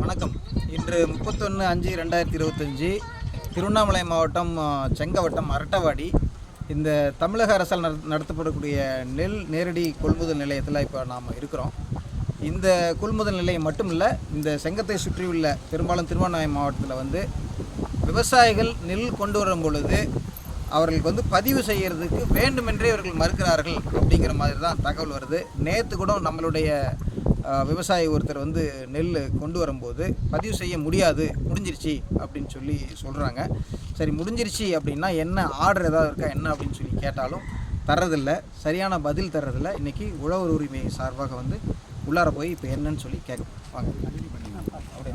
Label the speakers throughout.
Speaker 1: வணக்கம். இன்று முப்பத்தொன்று அஞ்சு ரெண்டாயிரத்தி இருபத்தஞ்சி திருவண்ணாமலை மாவட்டம் செங்கவட்டம் அரட்டவாடி. இந்த தமிழக அரசால் நடத்தப்படக்கூடிய நெல் நேரடி கொள்முதல் நிலையத்தில் இப்போ நாம் இருக்கிறோம். இந்த கொள்முதல் நிலையம் மட்டும் இல்லை இந்த செங்கத்தை சுற்றியுள்ள பெரும்பாலும் திருவண்ணாமலை மாவட்டத்தில் வந்து விவசாயிகள் நெல் கொண்டு வரும் பொழுது அவர்களுக்கு வந்து பதிவு செய்கிறதுக்கு வேண்டுமென்றே இவர்கள் மறுக்கிறார்கள் அப்படிங்கிற மாதிரி தான் தகவல் வருது. நேற்று கூட நம்மளுடைய விவசாயி ஒருத்தர் வந்து நெல் கொண்டு வரும்போது பதிவு செய்ய முடியாது முடிஞ்சிருச்சு அப்படின்னு சொல்லி சொல்கிறாங்க சரி முடிஞ்சிருச்சு அப்படின்னா என்ன ஆர்டர் ஏதாவது இருக்கா என்ன அப்படின்னு சொல்லி கேட்டாலும் தர்றதில்ல. சரியான பதில் தர்றதில்ல. இன்றைக்கி உழவர் உரிமை சார்பாக வந்து உள்ளார போய் இப்போ என்னன்னு சொல்லி கேட்க வாங்க. அப்படியே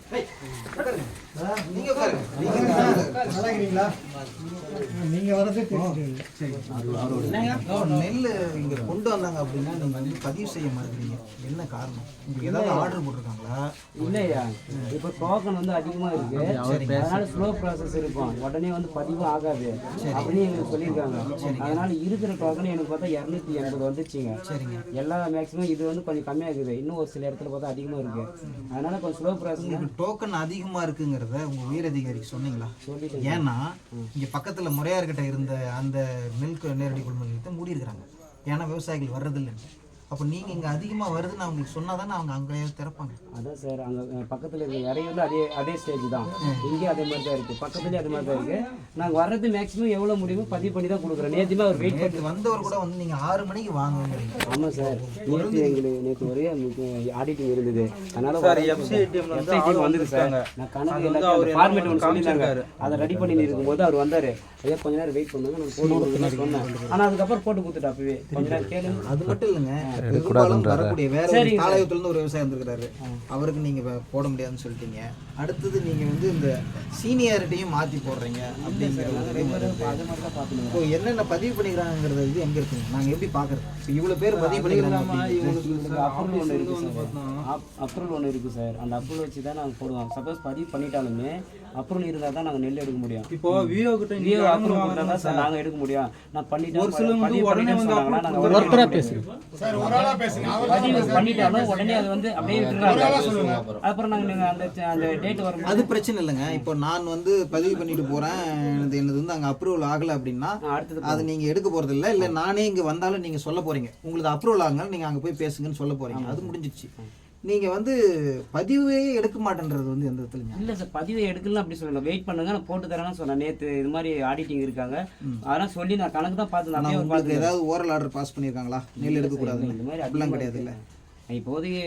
Speaker 1: நீங்க
Speaker 2: வரதே
Speaker 1: நெல் இங்க கொண்டு வந்தாங்க அப்படின்னா நீங்க வந்து பதிவு செய்ய என்ன காரணம்? உங்களுக்கு ஏதாவது ஆர்டர் போட்டிருக்காங்களா?
Speaker 3: இல்லையா? இப்போ டோக்கன் வந்து அதிகமா இருக்கு. அதனால ஸ்லோ ப்ராசஸ் இருக்கும். உடனே வந்து பதிவு ஆகாது. அப்படின்னு எங்களுக்கு சொல்லியிருக்காங்க. அதனால இருக்கிற டோக்கன் எனக்கு பார்த்தா இரநூத்தி எண்பது வந்துச்சுங்க.
Speaker 1: சரிங்க.
Speaker 3: எல்லா மேக்ஸிமம் இது வந்து கொஞ்சம் கம்மியா இருக்குது இன்னும் ஒரு சில இடத்துல பார்த்தா அதிகமா இருக்கு. அதனால கொஞ்சம் ஸ்லோ ப்ராசஸ்
Speaker 1: டோக்கன் அதிகமா இருக்குங்கிறத உங்க உயரதிகாரிக்கு சொன்னீங்களா?
Speaker 3: சொல்லிட்டு
Speaker 1: ஏன்னா இங்க பக்கத்துல முறையார்கிட்ட இருந்த அந்த நெல் நேரடி கொள்முதல் மூடி இருக்கிறாங்க ஏன்னா விவசாயிகள் வர்றதில்லைன்னு. அப்போ நீங்க இங்க அதிகமா வருதுன்னு அவங்களுக்கு சொன்னாதானே அவங்க அங்கேயே திறப்பாங்க.
Speaker 3: அதான் சார் அங்க பக்கத்துல இருக்க இறையூர்ல அதே அதே ஸ்டேஜ் தான். இங்கேயும் அதே மாதிரி தான் இருக்கு. பக்கத்துலயும் அதே மாதிரி தான் இருக்கு. நாங்க வர்றது மேக்ஸிமம் எவ்வளவு முடியுமோ பதிவு பண்ணி தான் கொடுக்குறோம். நேற்றுமே அவர் வெயிட் பண்ணி
Speaker 1: நேற்று வந்தவர் கூட வந்து நீங்க ஆறு மணிக்கு வாங்குங்கிறீங்க
Speaker 3: ஆமா சார். நேற்று எங்களுக்கு நேற்று ஒரே ஆடிட்டிங் இருந்தது. அதனால FCITM வந்தது சார். நான் கணக்கு எல்லாத்தையும் ஃபார்மேட் ஒன்று சொல்லியிருந்தாங்க அதை ரெடி பண்ணி இருக்கும்போது அவர் வந்தாரு. ஐயா கொஞ்ச நேரம் வெயிட் பண்ணுங்க நான் போட்டு கொடுக்குறேன்னு சொன்னேன். ஆனா அதுக்கப்புறம் போட்டு கொடுத்துட்டு அப்பவே. கொஞ்ச நேரம் கேளுங்க.
Speaker 1: அது மட்டும் இல்லைங்க. பெரும்பாலும் வரக்கூடிய வேற ஒரு தாளையத்துல இருந்து ஒரு விவசாயி வந்திருக்கிறாரு. அவருக்கு நீங்க வ- போட முடியாதுன்னு சொல்லிட்டீங்க. அடுத்தது நீங்க வந்து இந்த சீனியாரிட்டியும் மாத்தி போடுறீங்க அப்படிங்கிற ஒரு இது வருது.
Speaker 3: அது மாதிரி தான் பார்த்துங்க
Speaker 1: இப்போ என்னென்ன பதிவு பண்ணிக்கிறாங்கிறது இது எங்க இருக்குங்க? நாங்க எப்படி பாக்குறது? இப்போ இவ்வளவு பேர் பதிவு பண்ணிக்கிறாங்க அப்படிங்கிறது.
Speaker 3: அப்ரூவல் ஒன்று இருக்கு சார். அப்ரூவல் ஒன்று இருக்கு சார். அந்த அப்ரூவல் வச்சு தான் நாங்கள் போடுவோம். சப்போஸ் பதிவு பண்ணிட்டாலுமே அப்ரூவல் இருந்தால் தான் நாங்கள் நெல் எடுக்க முடியும்.
Speaker 4: இப்போ விவோ கிட்ட
Speaker 3: விஏ அப்ரூவல் தான் சார் நாங்கள் எடுக்க முடியும். நான் பண்ணிட்டேன்
Speaker 4: ஒரு வந்து
Speaker 3: பதிவு
Speaker 4: உடனே வந்து
Speaker 3: நாங்கள்
Speaker 4: approve
Speaker 3: ஒர்க்கராக பேசுகிறோம் பதிவு பண்ணிட்டாலும் உடனே அது வந்து அப்படியே விட்டுறாங்க. அப்புறம் நாங்கள் நீங்கள் அந்த அந்த டேட் வரும்போது
Speaker 1: அது பிரச்சனை இல்லைங்க. இப்போ நான் வந்து பதிவு பண்ணிட்டு போறேன். எனது என்னது வந்து அங்க அப்ரூவல் ஆகல அப்படின்னா
Speaker 3: அடுத்தது
Speaker 1: அது நீங்க எடுக்க போறது இல்ல. இல்ல நானே இங்க வந்தாலும் நீங்க சொல்ல போறீங்க. உங்களுக்கு அப்ரூவல் ஆகுங்க நீங்க அங்க போய் பேசுங்கன்னு சொல்ல போறீங்க. அது முடிஞ்சிடுச்சு நீங்க வந்து பதிவே எடுக்க மாட்டேன்றது வந்து எந்த இடத்துலங்க
Speaker 3: இல்லை சார் பதிவை எடுக்கலாம் அப்படி சொல்லல. வெயிட் பண்ணுங்க நான் போட்டு தரேன்னு சொன்னேன். நேற்று இது மாதிரி ஆடிட்டிங் இருக்காங்க. அதெல்லாம் சொல்லி நான் கணக்கு தான் பார்த்து நான்
Speaker 1: உங்களுக்கு ஏதாவது ஓரல் ஆர்டர் பாஸ் பண்ணிருக்காங்களா நெல் எடுக்க கூடாது
Speaker 3: இந்த மாதிரி
Speaker 1: அப்படிலாம் கிடையாது இல்ல.
Speaker 3: இப்போதைக்கு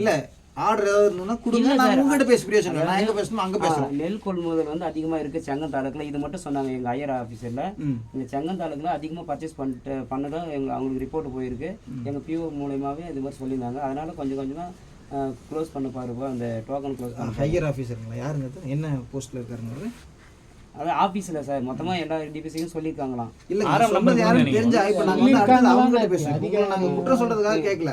Speaker 1: இல்ல ஆர்டர் ஏதாவது இருந்ததுன்னா கொடுங்க. நான். உங்ககிட்ட பேச பிரயோஜனம் இல்லை. நான் எங்க பேசணுமோ அங்க பேசுறேன்
Speaker 3: நெல் கொள்முதல் வந்து அதிகமாக இருக்குது செங்கந்தாலுக்குல இது மட்டும் சொன்னாங்க எங்கள் ஐயர் ஆஃபீஸரில்
Speaker 1: ம்.
Speaker 3: இந்த செங்கந்தாலுக்குல அதிகமாக பர்ச்சேஸ் பண்ணிட்டு பண்ணதும் எங்கள் அவங்களுக்கு ரிப்போர்ட் போயிருக்கு. எங்கள் பிஓ மூலயமாவே இது மாதிரி சொல்லியிருந்தாங்க. அதனால கொஞ்சம் கொஞ்சமாக க்ளோஸ் பண்ண பாருப்பா அந்த டோக்கன் க்ளோஸ் பண்ண
Speaker 1: ஹையர் ஆஃபீஸருங்களா யாருங்க? என்ன போஸ்ட்ல இருக்காருங்க
Speaker 3: அது ஆஃபீஸில் சார். மொத்தமாக எல்லா டிபிசியும் சொல்லியிருக்காங்களாம்.
Speaker 1: இல்ல யாருன்னு தெரிஞ்சா இப்ப நாங்க வந்து அடுத்தது அவங்க கிட்ட பேசுறோம் உங்களை நாங்க குற்றம் சொல்றதுக்காக கேட்கல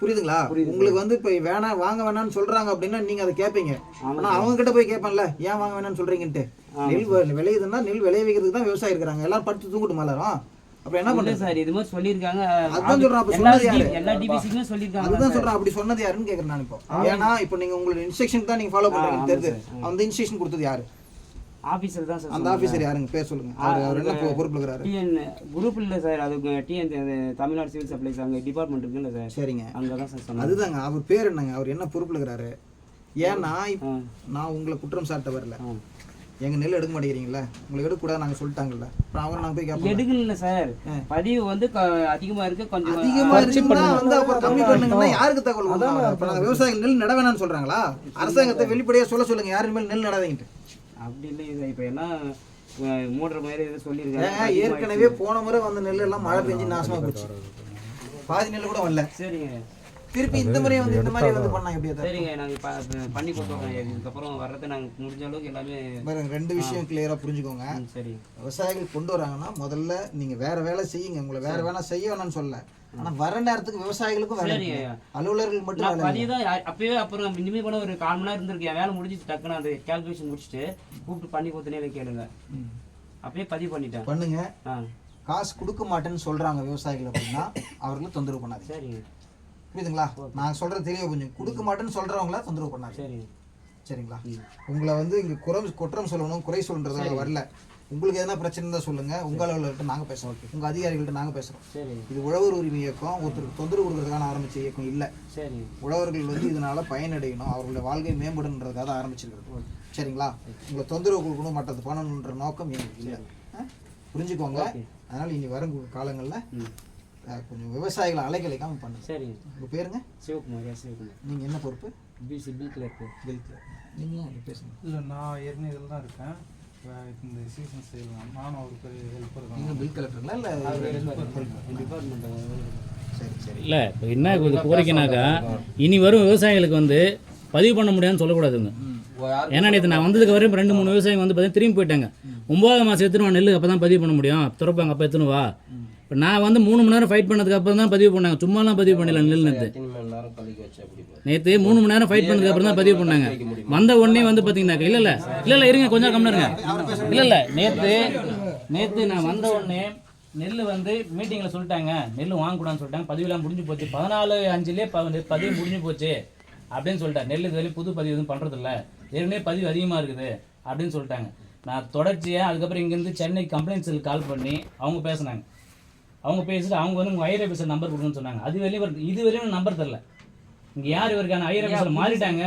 Speaker 1: புரியுதுங்களா? உங்களுக்கு வந்து இப்ப வேணாம் வாங்க வேணாம்னு சொல்றாங்க அப்படின்னா நீங்க அதை கேட்பீங்க ஆனா அவங்க கிட்ட போய் கேட்பேன்ல ஏன் வாங்க வேணாம்னு சொல்றீங்கன்ட்டு? நெல் விளையுதுன்னா நெல் விளைய வைக்கிறதுக்கு தான் விவசாயி இருக்கிறாங்க. எல்லாரும் படுத்து தூங்கிட்டு மலரும். அப்ப என்ன பண்றது?
Speaker 3: சார் இது மாதிரி சொல்லியிருக்காங்க.
Speaker 1: அதுதான் சொல்றேன், அப்ப சொன்னது யாரு?
Speaker 3: எல்லா டிபிசிக்குமே சொல்லியிருக்காங்க
Speaker 1: அதுதான் சொல்றேன் அப்படி சொன்னது யாருன்னு கேக்குறேன் நான் இப்போ. ஏன்னா இப்போ நீங்க உங்களோட இன்ஸ்ட்ரக்ஷன் தான் நீங்க ஃபாலோ பண்றீங்க தெரியுது. அந்த இன்ஸ்ட்ரக்ஷன் கொடுத்தது யாரு?
Speaker 3: ஆஃபீஸில் தான் சார்
Speaker 1: அந்த ஆபீசர் யாருங்க? பேர் சொல்லுங்க. அவர் அவர் என்ன பொறுப்புல இருக்கிறாரு
Speaker 3: டிஎன் குரூப் இல்லை சார் அது டிஎன் தமிழ்நாடு சிவில் சப்ளைஸ் அங்கே டிபார்ட்மெண்ட் இருக்குல்ல சார்
Speaker 1: சரிங்க.
Speaker 3: அங்கே தான் சார் சொன்னாங்க.
Speaker 1: அதுதாங்க. அவர் பேர் என்னங்க? அவர் என்ன பொறுப்புல இருக்கிறாரு ஏன்னா இப்ப. நான் உங்களை குற்றம் சாட்ட வரல.
Speaker 3: ஆ.
Speaker 1: எங்க நெல் எடுக்க மாட்டேங்கிறீங்களா? உங்களுக்கு எடுக்க கூடாது நாங்க சொல்லிட்டாங்கல்ல. அப்புறம் அவங்க நாங்க போய் கேட்போம்
Speaker 3: எடுக்கல சார் பதிவு வந்து க- அதிகமா இருக்கு. கொஞ்சம்
Speaker 1: அதிகமா இருக்குன்னா வந்து அப்புறம் கம்மி பண்ணுங்கன்னா யாருக்கு தகவல் அப்ப நாங்க விவசாயிகள் நெல் நட வேணாம்னு சொல்றாங்களா? அரசாங்கத்தை வெளிப்படையா சொல்ல சொல்லுங்க. யாரு மேல் நெல் நடாதீங்கட்டு
Speaker 3: அப்படி இல்லை இது இப்போ அஹ், மூடுற மாதிரி எதுவும் சொல்லியிருக்காங்க.
Speaker 1: ஏற்கனவே போன முறை வந்த நெல் எல்லாம் மழை பெஞ்சு நாசமா போச்சு. பாதி நெல் கூட வரல.
Speaker 3: சரிங்க.
Speaker 1: திருப்பி இந்த முறை வந்து இந்த மாதிரி வந்து பண்ணாங்க எப்படி அதை?
Speaker 3: சரிங்க நாங்கள் பண்ணி கொடுத்துறோம் இதுக்கப்புறம் வர்றதை நாங்கள் முடிஞ்ச அளவுக்கு எல்லாமே
Speaker 1: பாருங்க, ரெண்டு விஷயம் கிளியரா புரிஞ்சுக்கோங்க.
Speaker 3: சரி.
Speaker 1: விவசாயிகள் கொண்டு வராங்கன்னா முதல்ல நீங்க வேற வேலை செய்யுங்க. உங்களை வேற வேணா செய்ய வேணாம்னு சொல்ல ஆனா வர நேரத்துக்கு விவசாயிகளுக்கும் வேலை. அலுவலர்கள் மட்டும்
Speaker 3: நான்
Speaker 1: வேலை இல்லை.
Speaker 3: பதிவு தான் யா- அப்பயே அப்புறம் இனிமே கூட ஒரு கால் மணி நேரம் இருந்திருக்கேன். வேலை முடிஞ்சிச்சு டக்குன்னு அந்த கால்குலேஷன் முடிச்சுட்டு கூப்பிட்டு பண்ணி கொடுத்தனே கேளுங்க. அப்பயே பதிவு பண்ணிட்டேன்.
Speaker 1: பண்ணுங்க. காசு கொடுக்க மாட்டேன்னு சொல்றாங்க விவசாயிகள் அப்படின்னா அவர்களை தொந்தரவு பண்ணாதீங்க.
Speaker 3: சரிங்க
Speaker 1: புரியுதுங்களா? நான் சொல்றது தெளிவா கொஞ்சம் கொடுக்க மாட்டேன்னு சொல்றவங்கள தொந்தரவு பண்ணாதீங்க.
Speaker 3: சரிங்க
Speaker 1: சரிங்களா? உங்களை வந்து இங்க குறம் குற்றம் சொல்லணும் குறை சொல்றதாக வரல. உங்களுக்கு எதனா பிரச்சனை இருந்தா சொல்லுங்க. உங்க அலுவலர்கிட்ட நாங்க பேசுறோம். உங்க அதிகாரிகள்ட்ட நாங்க பேசுறோம்.
Speaker 3: சரிங்க
Speaker 1: இது உழவர் உரிமை இயக்கம். ஒருத்தருக்கு தொந்தரவு கொடுக்கறதுக்கான ஆரம்பிச்ச இயக்கம் இல்ல.
Speaker 3: சரிங்க
Speaker 1: உழவர்கள் வந்து இதனால பயனடையணும். அவர்களுடைய வாழ்க்கை மேம்படணுன்றதுக்காக தான் ஆரம்பிச்சிருக்கிறது. சரிங்களா? உங்களை தொந்தரவு கொடுக்கணும் மற்றது பண்ணணுன்ற நோக்கம் எங்களுக்கு இல்லை? புரிஞ்சுக்கோங்க. அதனால இனி வரும் காலங்களில் கொஞ்சம் விவசாயிகளை அலைக்கழிக்காம பண்ணுங்க.
Speaker 3: சரிங்க.
Speaker 1: உங்க பேருங்க?
Speaker 3: சிவகுமார் சிவகுமார்.
Speaker 1: நீங்க என்ன பொறுப்பு?
Speaker 3: பிசி பில் கிளர்க்கு
Speaker 1: பில் நீங்களும் அப்படி பேசுங்க.
Speaker 2: இல்லை நான் ஏற்கனவே இதில் தான் இருக்கேன். இந்த சீசன் செய்யலாம் நானும் அவருக்கு ஹெல்ப்பர் தான்.
Speaker 1: நீங்க பில் கலெக்டருங்களா இல்லை
Speaker 3: டிபார்ட்மெண்ட்
Speaker 1: சரி சரி.
Speaker 4: இல்லை இப்போ என்ன இது கோரிக்கைனாக்கா இனி வரும் விவசாயிகளுக்கு வந்து பதிவு பண்ண முடியாதுன்னு சொல்லக்கூடாதுங்க. ஏன்னா நேற்று நான் வந்ததுக்கு வரையும் ரெண்டு மூணு விவசாயிங்க வந்து பார்த்தீங்கன்னா திரும்பி போயிட்டாங்க. ஒன்பதாவது மாதம் எடுத்துன்னு வா நெல்லு அப்போ தான் பதிவு பண்ண முடியும். திறப்பாங்க அப்போ எடுத்துன்னு வா. இப்போ நான் வந்து மூணு மணி நேரம் ஃபைட் பண்ணதுக்கு அப்புறம் தான் பதிவு பண்ணாங்க. சும்மாலாம் பதிவு பண்ணல நெல் நேற்று நேற்று மூணு மணி நேரம் ஃபைட் பண்ணதுக்கு அப்புறம் தான் பதிவு பண்ணாங்க. வந்த உடனே வந்து பார்த்தீங்கன்னாக்கா இல்லை இல்லை. இல்லை இல்லை இருங்க கொஞ்சம் கம்மியாக இருங்க. இல்லை இல்லை நேற்று நேற்று நான் வந்த உடனே நெல் வந்து மீட்டிங்கில் சொல்லிட்டாங்க. நெல் வாங்கக்கூடாதுன்னு சொல்லிட்டாங்க. பதிவுலாம் முடிஞ்சு போச்சு. பதினாலு அஞ்சுலேயே ப பதிவு முடிஞ்சு போச்சு அப்படின்னு சொல்லிட்டாங்க. நெல் இது வரையும் புது பதிவு எதுவும் பண்ணுறதில்ல ஏற்கனவே பதிவு அதிகமாக இருக்குது அப்படின்னு சொல்லிட்டாங்க. நான் தொடர்ச்சியாக அதுக்கப்புறம் இங்கேருந்து சென்னை கம்ப்ளைண்ட் செல் கால் பண்ணி அவங்க பேசுனாங்க. அவங்க பேசிட்டு அவங்க வந்து உங்கள் ஐயர் ஆஃபீஸர் நம்பர் கொடுக்குன்னு சொன்னாங்க. அது வரையும் இது வரையும் நம்பர் தெரில. இங்கே யார் இவருக்கான ஐயர் ஆஃபீஸர் மாறிட்டாங்க?